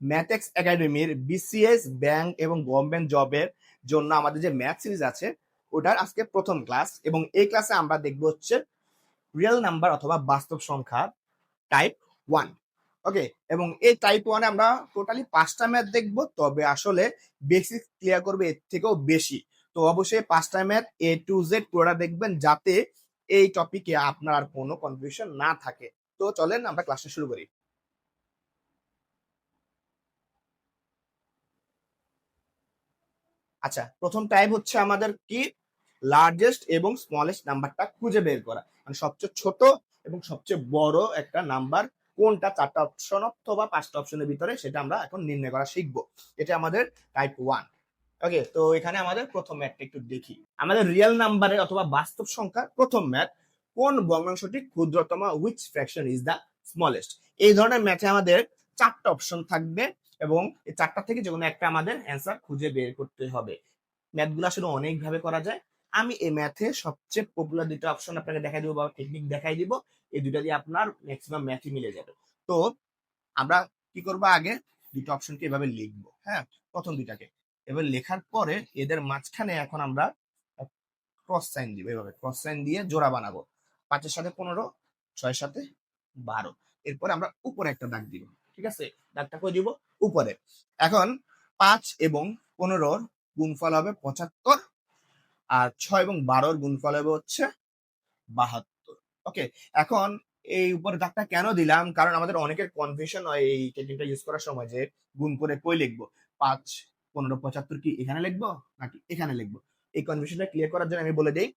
ম্যাথেক্স একাডেমির BCS bank এবং government জবের জন্য আমাদের যে ম্যাথ সিরিজ আছে, ওটার আজকে প্রথম ক্লাস এবং এই ক্লাসে আমরা দেখব হচ্ছে রিয়েল নাম্বার অথবা বাস্তব সংখ্যা টাইপ ওয়ান ওকে এবং এই টাইপ ওয়ানে আমরা টোটালি পাঁচটা ম্যাথ দেখব, তবে আসলে বেসিক ক্লিয়ার করবে এর থেকেও বেশি। তো অবশ্যই পাঁচটা ম্যাথ এ টু জেড পুরোটা দেখবেন যাতে এই টপিকে আপনার আর কোনো কনফিউশন না থাকে। তো চলেন আমরা ক্লাসটা শুরু করি। আচ্ছা প্রথম টাইপ হচ্ছে আমাদের কি? লার্জেস্ট এবং স্মলেস্ট নাম্বারটা খুঁজে বের করা। মানে সবচেয়ে ছোট এবং সবচেয়ে বড় একটা নাম্বার কোনটা? চারটা অপশন অথবা পাঁচটা অপশনের ভিতরে সেটা আমরা এখন নির্ণয় করা শিখব। এটা আমাদের টাইপ ওয়ান ওকে তো এখানে আমাদের প্রথম ম্যাথটা একটু দেখি। আমাদের রিয়েল নাম্বারে অথবা বাস্তব সংখ্যার প্রথম ম্যাথ কোন ভগ্নাংশটি ক্ষুদ্রতম which fraction is the smallest এই ধরনের ম্যাথে আমাদের চারটা অপশন থাকবে। এবং এই চারটা থেকে যে কোনো একটা আমাদের অ্যান্সার খুঁজে বের করতে হবে। ম্যাথগুলো আসলে অনেকভাবে করা যায়। আমি এই ম্যাথে সবচেয়ে পপুলার দুটো অপশন আপনাকে দেখাই দিব বা টেকনিক দেখাই দিব। এই দুটা দিয়ে আপনার ম্যাক্সিমাম ম্যাথই মিলে যাবে। তো আমরা কি করব আগে? দুটো অপশনকে এভাবে লিখব হ্যাঁ? প্রথম দুইটাকে। এবার লেখার পরে এদের মাঝখানে এখন আমরা ক্রস সাইন দিব এভাবে। ক্রস সাইন দিয়ে জোড়া বানাবো। পাঁচের সাথে পনেরো, ছয়ের সাথে বারো। এরপরে আমরা উপরে একটা দাগ দিব, ঠিক আছে? দাগটা করে দিব? উপরে। এখন পাঁচ এবং পনেরোর গুণফল হবে পঁচাত্তর আর ছয় এবং বারোর গুণফল হবে হচ্ছে বাহাত্তর। ওকে এখন এই উপরে দাগটা কেন দিলাম? কারণ আমাদের অনেকের কনফিউশন হয় এই টেকনিকটা ইউজ করার সময় যে গুণ করে কই লিখব? পাঁচ, পনেরো, পঁচাত্তর কি এখানে লিখব? নাকি এখানে লিখব? এই কনফিউশনটা ক্লিয়ার করার জন্য আমি বলে দিই,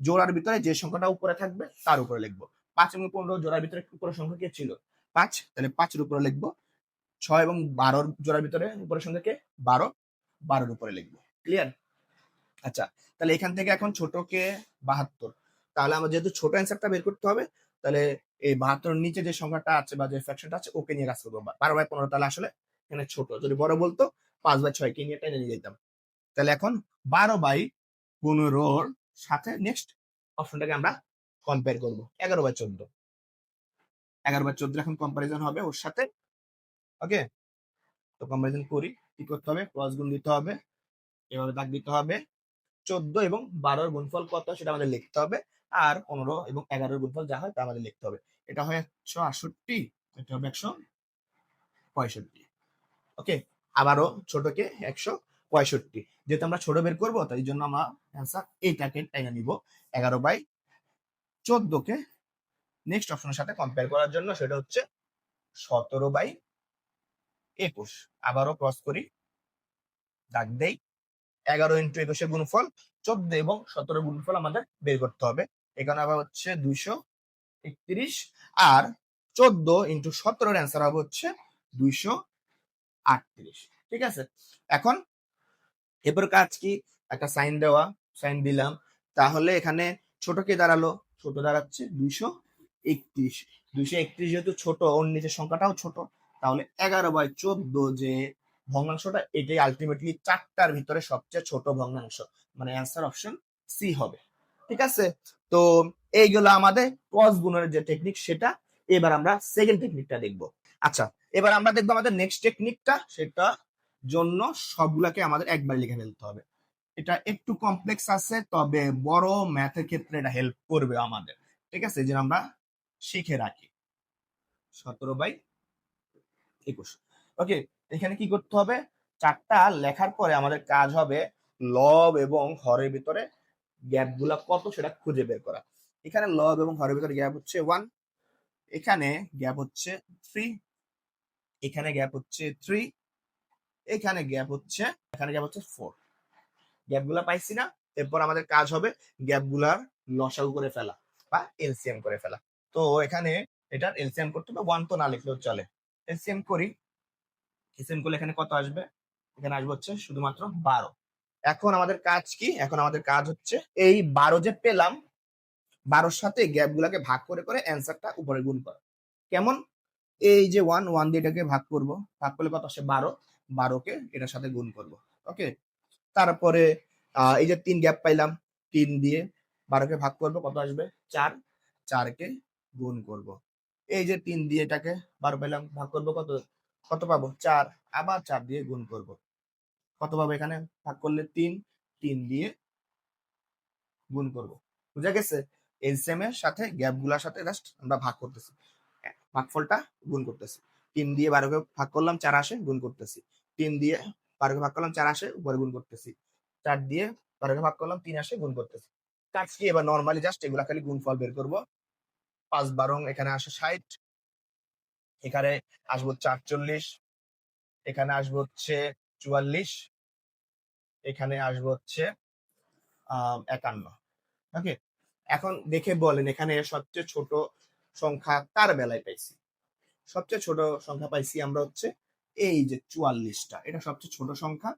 জোড়ার ভিতরে যে সংখ্যাটা উপরে থাকবে তার উপরে লিখব। পাঁচ এবং পনেরো জোড়ার ভিতরে উপরের সংখ্যা কে ছিল? পাঁচ, তাহলে পাঁচের উপরে লিখব। ছয় এবং বারোর জোড়ার ভিতরে উপরের সংখ্যা কে বারো, বারোর উপরে লিখব। ক্লিয়ার আচ্ছা তাহলে এখান থেকে এখন ছোটকে বাহাত্তর। তাহলে আমার যেহেতু ছোট অ্যান্সারটা বের করতে হবে, তাহলে এই বাহাত্তর নিচে যে সংখ্যাটা আছে বা যে ফ্র্যাকশনটা আছে, ওকে নিয়ে কাজ করব। বারো বাই পনেরো তাহলে আসলে এখানে ছোট। যদি বড় বলতো, পাঁচ বাই ছয় কে নিয়ে টেনে নিয়ে যেতাম। তাহলে এখন বারো বাই পনেরোর সাথে নেক্সট অপশনটাকে আমরা কম্পেয়ার করব। এগারো বাই চোদ্দ। এগারো বাই চোদ্দ এখন কম্পারিজন হবে ওর সাথে ওকে? তো কম্পারিজন করি, কি করতে হবে? ক্রস গুণ দিতে হবে এভাবে দাগ দিতে হবে। চোদ্দ এবং বারোর গুণফল কত? সেটা আমাদের লিখতে হবে। আর পনেরো এবং এগারোর গুণফল যা হয় তা আমাদের লিখতে হবে। এটা হয় একশো আটষট্টি, এটা হবে একশো পঁয়ষট্টি। ওকে? আবারও ছোটকে একশো পঁয়ষট্টি। যেহেতু আমরা ছোট বের করব, তাই জন্য আমরা অ্যান্সার এইটাকে টেনে নিব। এগারো বাই চোদ্দকে নেক্সট অপশনের সাথে কম্পেয়ার করার জন্য সেটা হচ্ছে সতেরো বাই একুশ। আবারও ক্রস করি। দাগ দেই। এগারো ইন্টু একুশের গুণফল, চোদ্দ এবং সতেরো গুণফল আমাদের বের করতে হবে। এখানে আবার হচ্ছে দুইশো একত্রিশ। আর চোদ্দ ইন্টু সতেরোর অ্যান্সার হবে হচ্ছে দুইশো আটত্রিশ। ঠিক আছে? এখন এরপর কাজ কি? একটা সাইন দেওয়া সাইন দিলাম। তাহলে এখানে ছোট কে দাঁড়াল? ছোট দাঁড়াচ্ছে দুইশো একত্রিশ। দুইশো একত্রিশ যেহেতু ছোট, ওর নিচের সংখ্যাটাও ছোট। তাহলে এগারো বাই চোদ্দ যে ভগ্নাংশটা, এটাই আলটিমেটলি চারটার ভিতরে সবচেয়ে ছোট ভগ্নাংশ। মানে অ্যান্সার অপশন সি হবে। ঠিক আছে? তো এইগুলো আমাদের ক্রস গুণের যে টেকনিক সেটা। এবার আমরা সেকেন্ড টেকনিকটা দেখব। আচ্ছা এবার আমরা দেখব আমাদের নেক্সট টেকনিকটা সেটা জন্য সবগুলাকে আমাদের একবার লিখে ফেলতে হবে। এটা একটু কমপ্লেক্স আছে, তবে বড় ম্যাথের ক্ষেত্রে এটা হেল্প করবে আমাদের। ঠিক আছে? যে আমরা শিখে রাখি। সতেরো বাই একুশ। ওকে এখানে কি করতে হবে? চারটা লেখার পরে আমাদের কাজ হবে লব এবং হরের ভিতরে গ্যাপগুলা কত সেটা খুঁজে বের করা। এখানে লব এবং হরের ভিতরে গ্যাপ হচ্ছে ওয়ান এখানে গ্যাপ হচ্ছে থ্রি এখানে গ্যাপ হচ্ছে থ্রি এখানে গ্যাপ হচ্ছে, এখানে গ্যাপ হচ্ছে ফোর গ্যাপগুলা পাইছি না, এরপর আমাদের কাজ হবে গ্যাপগুলার লসাগু করে ফেলা বা এলসিএম করে ফেলা। তো এখানে এটার এলসিএম করতে হবে ওয়ান তো না লিখলেও চলে। এলসিএম করি। এলসিএম করলে এখানে কত আসবে? এখানে আসবে হচ্ছে শুধুমাত্র বারো। এখন আমাদের কাজ কি? এখন আমাদের কাজ হচ্ছে এই বারো যে পেলাম, বারোর সাথে গ্যাপ গুলাকে ভাগ করে করে অ্যান্সারটা উপরে গুণ করা। কেমন? এই যে ওয়ান ওয়ান দিয়ে এটাকে ভাগ করব, ভাগ করলে কত আসে? বারো। বারোকে এটার সাথে গুণ করব। ওকে তারপরে এই যে তিন গ্যাপ পাইলাম, তিন দিয়ে বারোকে ভাগ করব, কত আসবে? চার। চারকে গুণ করব। এই যে তিন দিয়ে এটাকে বারো পেলাম, ভাগ করব কত? কত পাবো? চার। আবার চার দিয়ে গুণ করব। কত পাবো এখানে? ভাগ করলে তিন তিন দিয়ে গুণ করব। বুঝা গেছে? এলসিএম এর সাথে গ্যাপগুলার সাথে জাস্ট আমরা ভাগ করতেছি। ভাগফলটা গুণ করতেছি। তিন দিয়ে বারোকে ভাগ করলাম, চার আসে, গুণ করতেছি। তিন দিয়ে বারোকে ভাগ করলাম, চার আসে, উপরে গুণ করতেছি। চার দিয়ে বারোকে ভাগ করলাম, তিন আসে, গুণ করতেছি। কাজ কি? এবার নর্মালি জাস্ট এগুলা খালি গুণফল বের করব। পাঁচ বারং এখানে আসে ষাট। এখানে আসব চারচল্লিশ। এখানে আসব হচ্ছে চুয়াল্লিশ। এখানে আসব হচ্ছে একান্ন। ওকে এখন দেখে বলেন এখানে সবচেয়ে ছোট সংখ্যা কার বেলায় পাইছি? সবচেয়ে ছোট সংখ্যা পাইছি আমরা হচ্ছে এই যে চুয়াল্লিশটা। এটা সবচেয়ে ছোট সংখ্যা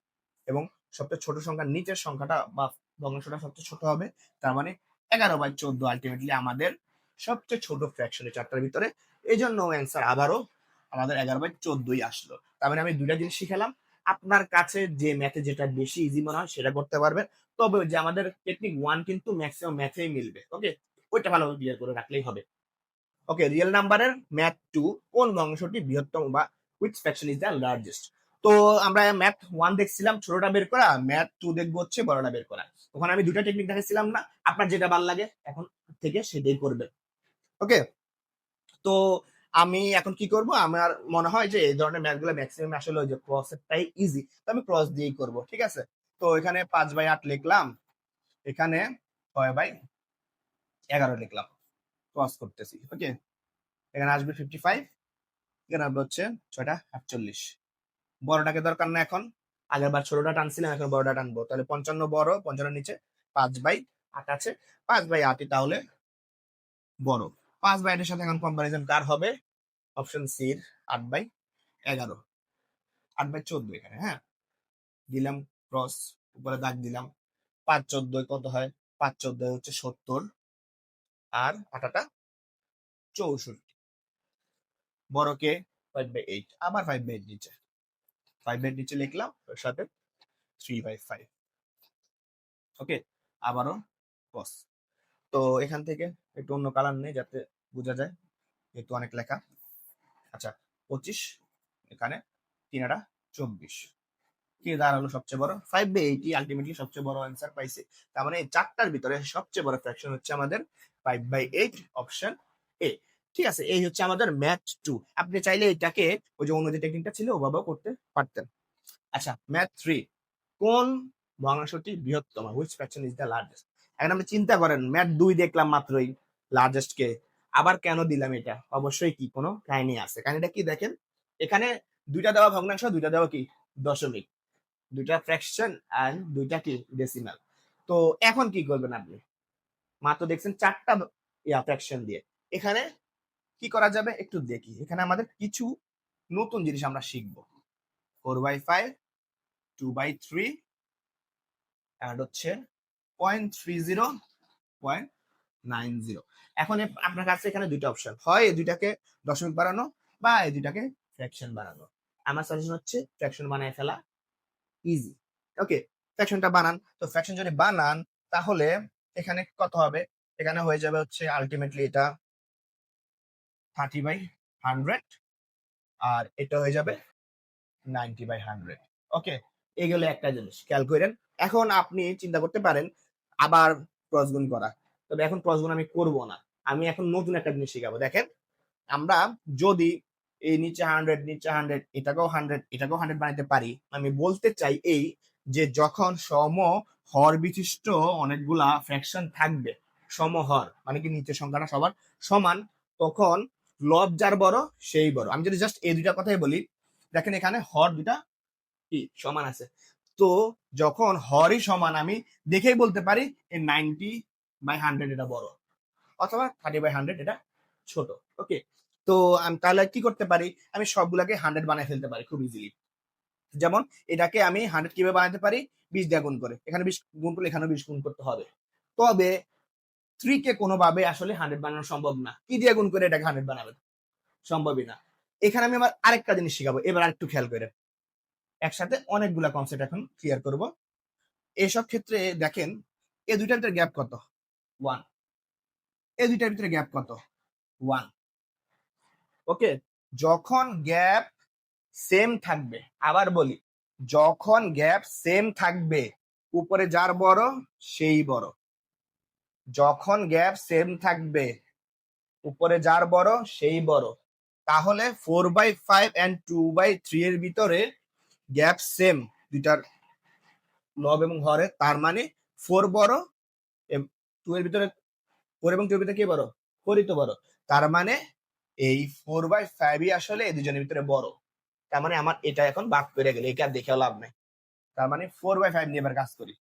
এবং সবচেয়ে ছোট সংখ্যার নিচের সংখ্যাটা বা ভগ্নাংশটা সবচেয়ে ছোট হবে। তার মানে এগারো বাই চোদ্দ আলটিমেটলি আমাদের সবচেয়ে ছোট ফ্র্যাকশন এই চারটার ভিতরে। এই জন্য অ্যান্সার আবারও আমাদের এগারো বাই চোদ্দই আসলো। তার মানে আমি দুইটা জিনিস শিখালাম। আপনার কাছে যে ম্যাথে যেটা বেশি ইজি মনে হয় সেটা করতে পারবেন। তবে যে আমাদের টেকনিক ওয়ান কিন্তু ম্যাক্সিমাম ম্যাথেই মিলবে। ওকে ওইটা ভালোভাবে ক্লিয়ার করে রাখলেই হবে। ওকে রিয়েল নাম্বারের ম্যাথ টু কোন ভগ্নাংশটি বৃহত্তম বা which fraction is the largest তো আমরা ম্যাথ ওয়ান দেখছিলাম, ছোটটা বের করা। ম্যাথ টু দেখব হচ্ছে বড়টা বের করা। ওখানে আমি দুটা টেকনিক দেখাচ্ছিলাম না। আপনার যেটা ভালো লাগে এখন থেকে সেটাই করবেন। ওকে তো আমি এখন কি করব? আমার মনে হয় যে এই ধরনের ম্যাথগুলো ম্যাক্সিমাম আসলে ওই যে ক্রসেরটাই ইজি তো আমি ক্রস দিয়েই করব, ঠিক আছে? তো এখানে পাঁচ বাই আট লিখলাম। এখানে ছয় বাই এগারো লিখলাম। ক্রস করতেছি ওকে এখানে আসবে ফিফটি ফাইভ এখানে আসবে হচ্ছে ছয়টা আটচল্লিশ বড়টাকে দরকার না এখন। আগের বার ছোটটা টানছিলাম, এখন বড়টা টানবো। তাহলে পঞ্চান্ন বড় পঞ্চান্ন নিচে পাঁচ বাই আট আছে। পাঁচ বাই আটই তাহলে বড়। পাঁচ বাই আটের সাথে এখন কম্পারিজন কার হবে? অপশন সির আট বাই এগারো। আট বাই চোদ্দ এখানে হ্যাঁ? দিলাম ক্রস উপরে দাগ দিলাম। পাঁচ চোদ্দ কত হয়? পাঁচ চোদ্দ হচ্ছে সত্তর। আর আটাটা চৌষট্টি। বড়কে ফাইভ বাই এইট আবার ফাইভ বাই এইট নিচে। ফাইভ বাই নিচে লিখলাম, ওর সাথে থ্রি বাই ফাইভ ওকে আবারও ক্রস তো এখান থেকে একটু অন্য কালার নেই যাতে বোঝা যায়। যেহেতু অনেক লেখা। আচ্ছা পঁচিশ, এখানে তিনাটা চব্বিশ। কি দাঁড়াল সবচেয়ে বড়? ফাইভ বাই এইটি আলটিমেটলি সবচেয়ে বড় অ্যান্সার পাইছে। তার মানে এই চারটার ভিতরে সবচেয়ে বড় ফ্র্যাকশন হচ্ছে আমাদের five by eight option A ঠিক আছে, এই হচ্ছে আমাদের ম্যাথ টু আপনি চাইলে এটাকে ওই যে অন্য যে টেকনিকটা ছিল, ওভাবেও করতে পারতেন। আচ্ছা ম্যাথ থ্রি কোন ভগ্নাংশটি বৃহত্তম? Which fraction is the largest এখন আপনি চিন্তা করেন, ম্যাট দুই দেখলাম মাত্রই লার্জেস্ট কে। আবার কেন দিলাম এটা? অবশ্যই কি কোনো কাহিনী আছে? কাহিনীটা কি দেখেন? এখানে দুইটা দেওয়া ভগ্নাংশ, দুইটা দেওয়া কি? দশমিক। দুইটা ফ্র্যাকশন আর দুইটা কি? ডেসিমাল তো এখন কি করবেন আপনি? মাত্র দেখছেন চারটা ইয়া ফ্র্যাকশন দিয়ে। এখানে কি করা যাবে? একটু দেখি। এখানে আমাদের কিছু নতুন জিনিস আমরা শিখব। Four by five two by three add হচ্ছে point three zero, point nine zero. এখন আপনার কাছে এখানে দুইটা অপশন হয় এই দুইটাকে দশমিক বানানো বা এই দুইটাকে ফ্র্যাকশন বানানো আমার সাজেশন হচ্ছে ফ্র্যাকশন বানায় ফেলা ইজি ওকে ফ্র্যাকশনটা বানান। তো ফ্র্যাকশন যদি বানান, তাহলে এখানে কত হবে? এখানে হয়ে যাবে হচ্ছে আলটিমেটলি এটা থার্টি বাই হান্ড্রেড আর এটা হয়ে যাবে নাইনটি বাই হান্ড্রেড ওকে এগুলো একটা জিনিস, খেয়াল করেন। এখন আপনি চিন্তা করতে পারেন আবার ক্রসগুণ করা। তবে এখন ক্রসগুণ আমি করব না। আমি এখন নতুন একটা জিনিস শিখাবো। দেখেন, আমরা যদি এই নিচে হান্ড্রেড নিচে হান্ড্রেড এটাকেও হান্ড্রেড এটাকেও হান্ড্রেড বানাতে পারি, আমি বলতে চাই এই যে যখন সম হর বিশিষ্ট অনেকগুলা ফ্র্যাকশন থাকবে সমহর মানে কি নিচের সংখ্যাটা সবার সমান, তখন লব যার বড়, সেই বড়। আমি যদি জাস্ট এই দুইটা কথাই বলি, দেখেন এখানে হর দুটা কি? সমান আছে। তো যখন হরই সমান আমি দেখেই বলতে পারি এই নাইনটি বাই হান্ড্রেড এটা বড়, অথবা থার্টি বাই হান্ড্রেড এটা ছোট ওকে তো আমি তাহলে কি করতে পারি? আমি সবগুলাকে হান্ড্রেড বানিয়ে ফেলতে পারি খুব ইজিলি যেমন এটাকে আমি হান্ড্রেড কীভাবে বানাতে পারি? বিশ দিয়ে গুণ করে। এখানে বিশ গুণ করলে এখানে বিশ গুণ করতে হবে। তবে থ্রি কে কোনোভাবে আসলে হান্ড্রেড বানানো সম্ভব না। কি দিয়ে গুণ করে এটাকে হান্ড্রেড বানাবেন সম্ভবই না। এখানে আমি আমার আরেকটা জিনিস শিখাবো। এবার আরেকটু খেয়াল করে। একসাথে অনেকগুলা কনসেপ্ট এখন ক্লিয়ার করব। এসব ক্ষেত্রে দেখেন এই দুইটার ভিতরে গ্যাপ কত? ওয়ান এই দুইটার ভিতরে গ্যাপ কত? ওয়ান ওকে যখন গ্যাপ সেম থাকবে, আবার বলি, যখন গ্যাপ সেম থাকবে, উপরে যার বড়, সেই বড়। যখন গ্যাপ সেম থাকবে, উপরে যার বড়, সেই বড়। তাহলে four by five and two by three এর ভিতরে গ্যাপ সেম দুইটার লব এবং হরে তার মানে ফোর বড় টু এর ভিতরে ফোর এবং টু এর ভিতরে কে বড়? ফোরই তো বড়। তার মানে এই ফোর বাই ফাইভই আসলে এই দুজনের ভিতরে বড়। তার মানে আমার এটা এখন বাদ করে গেলে এটা দেখেও লাভ নাই। তার মানে ফোর বাই ফাইভ নিয়ে এবার কাজ করি।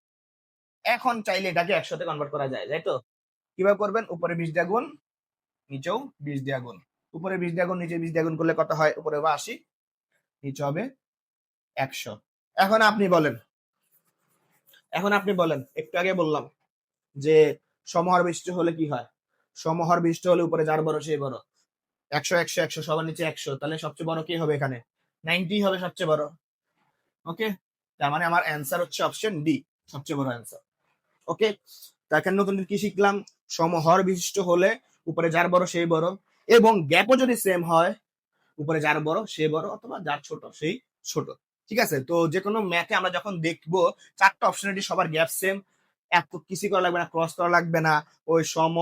এখন চাইলে এটাকে একসাথে কনভার্ট করা যায়, তাই তো? কীভাবে করবেন? উপরে বিশ দিয়ে গুণ, নিচেও বিশ দিয়ে গুণ। উপরে বিশ দিয়ে গুণ, নিচে বিশ দিয়ে গুণ করলে কত হয়? উপরে হবে আশি। নিচে হবে একশো। এখন আপনি বলেন। এখন আপনি বলেন, একটু আগে বললাম যে সমহর বৃষ্টি হলে কি হয়? সমহর বৃষ্টি হলে উপরে যার বড় সেই বড়। একশো একশো একশো, সবার নিচে একশো। তাহলে সবচেয়ে বড় কি হবে এখানে? নাইনটি হবে সবচেয়ে বড়। ওকে? তার মানে আমার অ্যান্সার হচ্ছে অপশন ডি সবচেয়ে বড় অ্যান্সার ওকে? তাকে নতুন কি শিখলাম? সমহর বিশিষ্ট হলে উপরে যার বড় সেই বড়। এবং গ্যাপও যদি সেম হয়, উপরে যার বড় সে বড়, অথবা যার ছোট সেই ছোট। ঠিক আছে? তো যে কোনো ম্যাথে আমরা যখন দেখব চারটা অপশনালিটি সবার গ্যাপ সেম এত কিছু করা লাগবে না ক্রস করা লাগবে না ওই সম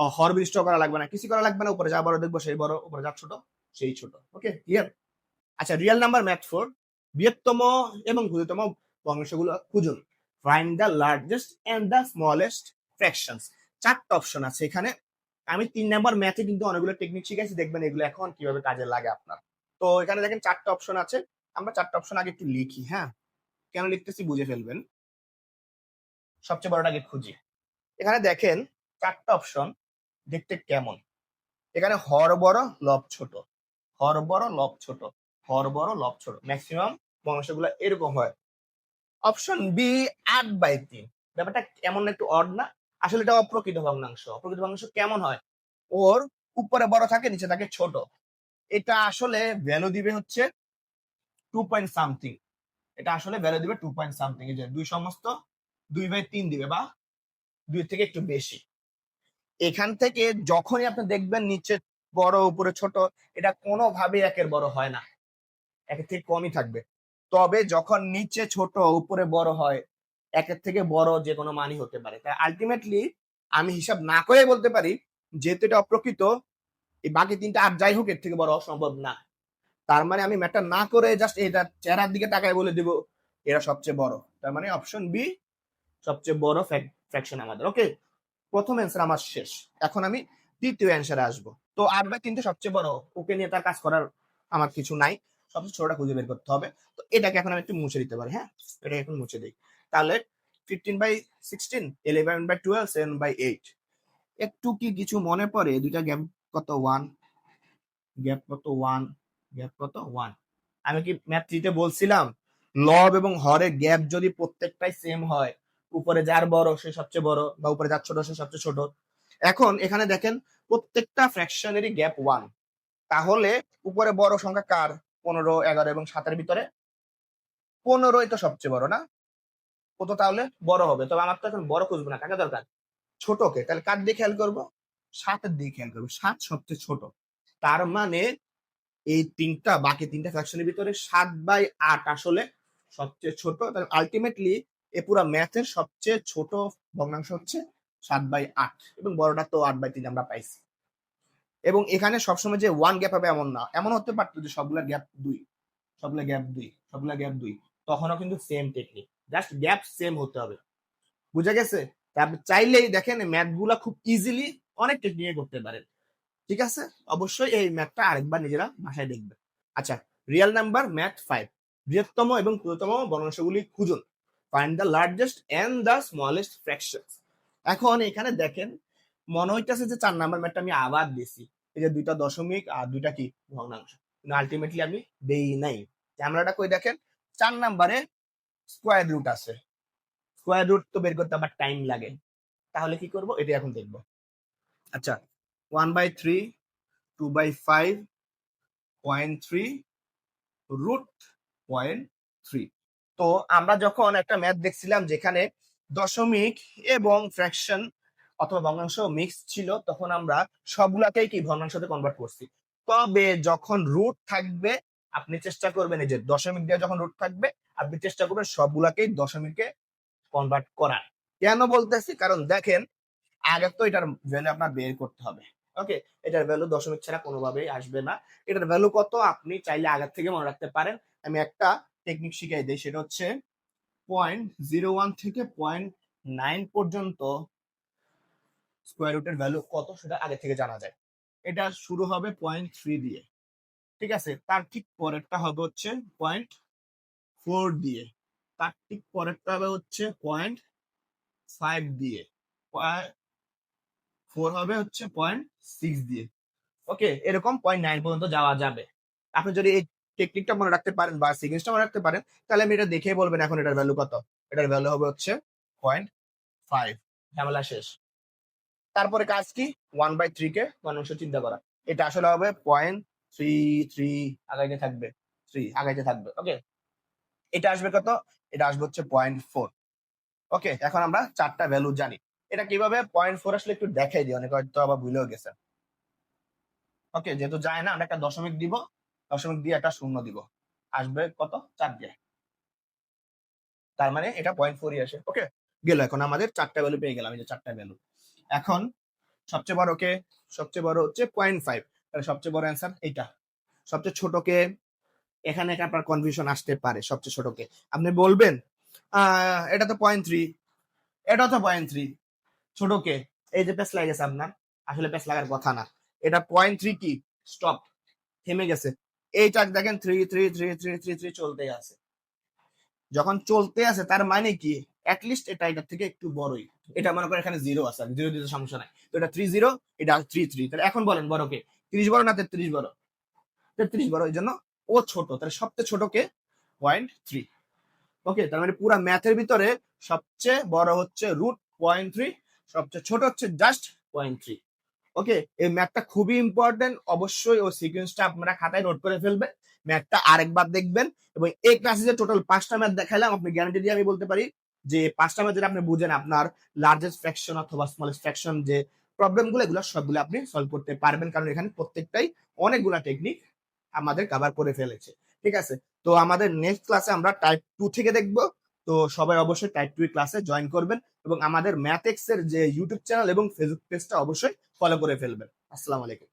আহ, হর বিশিষ্ট করা লাগবে না কিছু করা লাগবে না উপরে যা বড় দেখব সেই বড় উপরে যা ছোট সেই ছোট। ওকে ক্লিয়ার আচ্ছা রিয়েল নাম্বার ম্যাথ ফোর বৃহত্তম এবং ক্ষুদ্রতম ভগ্নাংশগুলো খুঁজুন। Find the largest and the smallest fractions চারটা অপশন আছে এখানে। আমি তিন নাম্বার ম্যাথে কিন্তু অনেকগুলো টেকনিক শিখেছি দেখবেন এগুলো এখন কীভাবে কাজে লাগে আপনার। তো এখানে দেখেন চারটা অপশন আছে। আমরা চারটা অপশন আগে একটু লিখি হ্যাঁ? কেন লিখতেছি বুঝে ফেলবেন। সবচেয়ে বড়টা আগে খুঁজি। এখানে দেখেন চারটা অপশন দেখতে কেমন। এখানে হর বড়, লব ছোট। হর বড়, লব ছোট। হর বড়, লব ছোট। ম্যাক্সিমাম বংশগুলো এরকম হয়। অপশন বি আট বাই তিন। ব্যাপারটা এমন একটু অড না? আসলে এটা অপ্রকৃত ভগ্নাংশ। অপ্রকৃত ভগ্নাংশ কেমন হয়? ওর উপরে বড় থাকে, নিচে থাকে ছোট। এটা আসলে ভ্যালু দিবে হচ্ছে টু পয়েন্ট সামথিং এটা আসলে ভ্যালু দিবে টু পয়েন্ট সামথিং এই যে দুই সমস্ত দুই বাই তিন দিবে বা দুই থেকে একটু বেশি। এখান থেকে যখনই আপনি দেখবেন নিচে বড়, উপরে ছোট, এটা কোনোভাবেই একের বড় হয় না। একের থেকে কমই থাকবে। তবে যখন নিচে ছোট, উপরে বড় হয়, একের থেকে বড় যে কোনো মানই হতে পারে। তাই আলটিমেটলি আমি হিসাব না করে বলতে পারি, যেহেতু এটা অপ্রকৃত, এই বাকি তিনটা আর যাই হোক এর থেকে বড় হওয়া সম্ভব না। তার মানে আমি ম্যাটার না করে জাস্ট এটা চেহারার দিকে তাকায় বলে দিব, এরা সবচেয়ে বড়। তার মানে অপশন বি সবচেয়ে বড় ফ্যাকশন আমাদের। ওকে প্রথম অ্যান্সার আমার শেষ। এখন আমি দ্বিতীয় অ্যান্সারে আসব। তো আট বাই তিনটে সবচেয়ে বড়। ওকে নিয়ে তার কাজ করার আমার কিছু নাই। সবচেয়ে ছোটটা খুঁজে বের করতে হবে। তো এটাকে এখন আমি একটু মুছে দিতে পারি হ্যাঁ? এটাকে এখন মুছে দিই। তাহলে fifteen by sixteen eleven by twelve seven by eight একটু কি কিছু মনে পড়ে? দুইটা গ্যাপ কত? ওয়ান গ্যাপ কত? ওয়ান গ্যাপ কত? ওয়ান আমি কি ম্যাথ থ্রিতে বলছিলাম? লব এবং হরের গ্যাপ যদি প্রত্যেকটাই সেম হয় উপরে যার বড় সে সবচেয়ে বড় বা উপরে যার ছোট সে সবচেয়ে ছোট। এখন এখানে দেখেন প্রত্যেকটা ফ্র্যাকশনেরই গ্যাপ ওয়ান তাহলে উপরে বড় সংখ্যা কার? পনেরো এগারো এবং সাতের ভিতরে? পনেরোই তো সবচেয়ে বড় না? ও তো তাহলে বড় হবে। তবে আমার তো এখন বড় খুঁজবো না কাকে দরকার? ছোটকে। তাহলে কার দিয়ে খেয়াল করব? সাতের দিকে খেয়াল করব। সাত সবচেয়ে ছোট। তার মানে এই তিনটা, বাকি তিনটা ফ্র্যাকশনের ভিতরে সাত বাই আট আসলে সবচেয়ে ছোট। তাহলে আলটিমেটলি এ পুরো ম্যাথের সবচেয়ে ছোট ভগ্নাংশ হচ্ছে সাত বাই আট এবং বড়টা তো আট বাই তিন আমরা পাইছি। এবং এখানে সবসময় যে ওয়ান গ্যাপ হবে এমন না। এমন হতে পারতো যে সবগুলা গ্যাপ দুই, সবগুলা গ্যাপ দুই, সবগুলা গ্যাপ দুই। তখনও কিন্তু same technique just gap same হতে হবে। বুঝা গেছে? চাইলেই দেখেন ম্যাথগুলা খুব ইজিলি অনেক টেকনিকে করতে পারেন। ঠিক আছে? অবশ্যই এই ম্যাথটা আরেকবার নিজেরা ভাষায় দেখবে। আচ্ছা রিয়েল নাম্বার ম্যাথ ফাইভ বৃহত্তম এবং ক্ষুদ্রতম বর্ণাংশগুলি খুঁজুন। Find the largest and the smallest fraction এখন এখানে দেখেন, মনে হইতেছে যে চার নাম্বার ম্যাথটা আমি আবার দিছি। এই যে দুইটা দশমিক আর দুইটা কি? ভগ্নাংশ। কিন্তু আলটিমেটলি আমি দেই নাই। ক্যামেরাটা কই দেখেন? চার নাম্বারে স্কোয়ার রুট আছে। স্কোয়ার রুট তো বের করতে আবার টাইম লাগে। তাহলে কি করব? এটা এখন দেখব। আচ্ছা one by three two by five point three root point three তো আমরা যখন একটা ম্যাথ দেখছিলাম যেখানে দশমিক এবং ফ্র্যাকশন অথবা ভগ্নাংশ মিক্স ছিল, তখন আমরা সবগুলাকেই কি ভগ্নাংশতে কনভার্ট করছি। তবে যখন রুট থাকবে, আপনি চেষ্টা করবেন এই যে দশমিক দিয়ে যখন রুট থাকবে, আপনি চেষ্টা করবেন সবগুলাকেই দশমিকে কনভার্ট করার। কেন বলতেছি? কারণ দেখেন, আগে তো এটার ভ্যালু আপনার বের করতে হবে। ওকে এটার ভ্যালু দশমিক ছাড়া কোনোভাবেই আসবে না। এটার ভ্যালু কত? আপনি চাইলে আগের থেকে মনে রাখতে পারেন। আমি একটা টেকনিক শিখাই দিই, সেটা হচ্ছে পয়েন্ট জিরো ওয়ান থেকে পয়েন্ট নাইন পর্যন্ত স্কোয়ার রুটের ভ্যালু কত সেটা আগে থেকে জানা যায়। এটা শুরু হবে পয়েন্ট থ্রি দিয়ে। ঠিক আছে? তার ঠিক পরেরটা হবে হচ্ছে পয়েন্ট ফোর দিয়ে। তার ঠিক পরেরটা হবে হচ্ছে পয়েন্ট ফাইভ দিয়ে। ফোর হবে হচ্ছে পয়েন্ট সিক্স দিয়ে। ওকে এরকম পয়েন্ট নাইন পর্যন্ত যাওয়া যাবে। আপনি যদি এই টেকনিকটা মনে রাখতে পারেন বা সিগনেসটা মনে রাখতে পারেন, তাহলে আমি এটা দেখে বলবেন এখন এটার ভ্যালু কত। এটার ভ্যালু হবে হচ্ছে পয়েন্ট ফাইভ ঝামেলা শেষ। তারপরে কাজ কি? ওয়ান বাই থ্রি কে মানুষ চিন্তা করা। এটা আসলে হবে পয়েন্ট থ্রি থ্রি আগাইতে থাকবে। থ্রি আগাইতে থাকবে। ওকে এটা আসবে কত? এটা আসবে হচ্ছে পয়েন্ট ফোর ওকে এখন আমরা চারটা ভ্যালু জানি। এটা কীভাবে? পয়েন্ট ফোর আসলে একটু দেখাই দিই, অনেক হয়তো আবার ভুলেও গেছে ওকে যেহেতু যায় না, আমরা একটা দশমিক দিব, দশমিক দিয়ে একটা শূন্য দিব। আসবে কত? চার দিয়ে। তার মানে এটা পয়েন্ট ফোরই আসে। ওকে গেল। এখন আমাদের চারটা ভ্যালু পেয়ে গেলাম, এই যে চারটা ভ্যালু এখন সবচেয়ে বড় কে? সবচেয়ে বড় হচ্ছে পয়েন্ট ফাইভ তাহলে সবচেয়ে বড় অ্যান্সার এইটা। সবচেয়ে ছোটকে এখানে একটা আপনার কনফিউশন আসতে পারে, সবচেয়ে ছোটকে আপনি বলবেন এটা তো পয়েন্ট থ্রি এটা তো পয়েন্ট থ্রি ছোটকে, এই যে পেস লাগে গেছে আপনার, আসলে পেস লাগার কথা না। এটা পয়েন্ট থ্রি কি? স্টপ থেমে গেছে। এইটা দেখেন three three three three three three চলতে আছে। যখন চলতে আছে, তার মানে কি? অ্যাটলিস্ট এটা এটার থেকে একটু বড়ই। এটা মনে করেন এখানে জিরো আছে জিরো দিতে সমস্যা নাই। তো এটা থ্রি জিরো এটা থ্রি থ্রি তাহলে এখন বলেন, বড় কে? তিরিশ বড় না তেত্রিশ বড়? তেত্রিশ বড়, এই জন্য ও ছোট। তাহলে সবচেয়ে ছোট কে? পয়েন্ট থ্রি ওকে তার মানে পুরা ম্যাথের ভিতরে সবচেয়ে বড় হচ্ছে রুট পয়েন্ট থ্রি সবচেয়ে ছোট হচ্ছে জাস্ট পয়েন্ট থ্রি ওকে এই ম্যাথটা খুবই ইম্পর্টেন্ট অবশ্যই ও সিকোয়েন্সটা আপনারা খাতায় নোট করে ফেলবেন। ম্যাথটা আরেকবার দেখবেন এবং এই ক্লাসে যে টোটাল পাঁচটা ম্যাথ দেখালাম, আপনি গ্যারান্টি দিয়ে আমি বলতে পারি যে পাঁচটা ম্যাথ যেটা আপনি বুঝেন, আপনার লার্জেস্ট ফ্র্যাকশন অথবা স্মলেস্ট ফ্র্যাকশন যে প্রবলেমগুলো এগুলো সবগুলো আপনি সলভ করতে পারবেন। কারণ এখানে প্রত্যেকটাই অনেকগুলা টেকনিক আমাদের কভার করে ফেলেছে। ঠিক আছে? তো আমাদের নেক্সট ক্লাসে আমরা টাইপ টু থেকে দেখব। তো সবাই অবশ্যই টাইপ টু ক্লাসে জয়েন করবেন এবং আমাদের ম্যাথেক্স এর যে ইউটিউব চ্যানেল এবং ফেসবুক পেজটা অবশ্যই ফলো করে ফেলবেন। আসসালামু আলাইকুম।